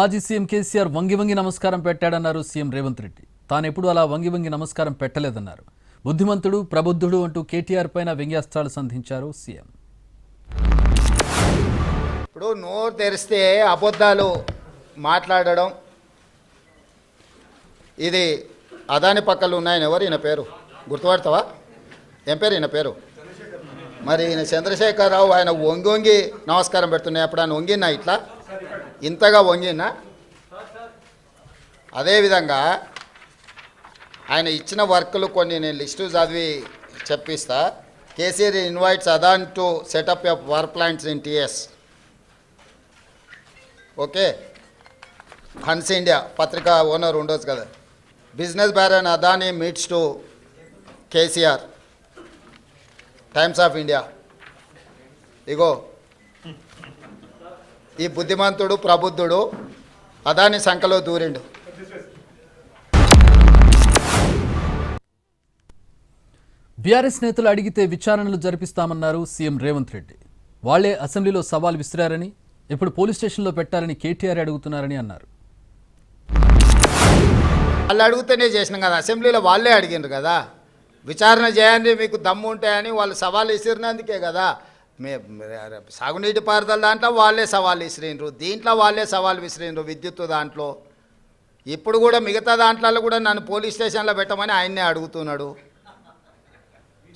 మాజీ సీఎం కేసీఆర్ వంగి వంగి నమస్కారం పెట్టాడన్నారు సీఎం రేవంత్ రెడ్డి. తానెప్పుడు అలా వంగి వంగి నమస్కారం పెట్టలేదన్నారు. బుద్ధిమంతుడు ప్రబుద్ధుడు అంటూ కేటీఆర్ పైన వ్యంగ్యాస్త్రాలు సంధించారు సీఎం. ఇప్పుడు నోరు తెరిస్తే అబద్ధాలు మాట్లాడడం ఇది అదాని పక్కలు ఉన్నాయని ఎవరు? ఈయన పేరు. గుర్తుపడతావా? ఏం పేరు? ఈయన పేరు. మరి ఈయన చంద్రశేఖరరావు ఆయన వంగి వంగి నమస్కారం పెడుతున్నాయి. అప్పుడు ఆయన వంగినా ఇట్లా? ఇంతగా వంగినా అదేవిధంగా ఆయన ఇచ్చిన వర్కులు కొన్ని నేను లిస్టు చదివి చెప్పిస్తా. KCR invites Adani to set up of power plants in TS. Okay? Hans India పత్రిక ఓనర్ ఉండొచ్చు కదా. Business baron Adani meets to KCR. Times of India. ఇగో. ఈ బుద్ధిమంతుడు ప్రబుద్ధుడు అదాని సంఖలో దూరిండు. బీఆర్ఎస్ నేతలు అడిగితే విచారణలు జరిపిస్తామన్నారు సీఎం రేవంత్ రెడ్డి. వాళ్ళే అసెంబ్లీలో సవాల్ విసిరారని ఇప్పుడు పోలీస్ స్టేషన్లో పెట్టాలని కేటీఆర్ అడుగుతున్నారని అన్నారు. వాళ్ళు అడిగితేనే చేసినాం కదా అసెంబ్లీలో వాళ్ళే అడిగిండ్రు కదా. విచారణ చేయండి మీకు దమ్ము ఉంటాయని వాళ్ళు సవాల్ విసిరినందుకే కదా. మే- సాగునీటి పారుదల దాంట్లో వాళ్ళే సవాల్ విసిరిండ్రు దీంట్లో వాళ్ళే సవాల్ విసిరిండ్రు విద్యుత్ దాంట్లో. ఇప్పుడు కూడా మిగతా దాంట్లో కూడా నన్ను పోలీస్ స్టేషన్లో పెట్టమని ఆయన్నే అడుగుతున్నాడు.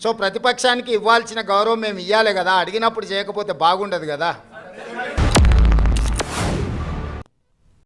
సో ప్రతిపక్షానికి ఇవ్వాల్సిన గౌరవం మేము ఇవ్వాలి కదా. అడిగినప్పుడు చేయకపోతే బాగుండదు కదా.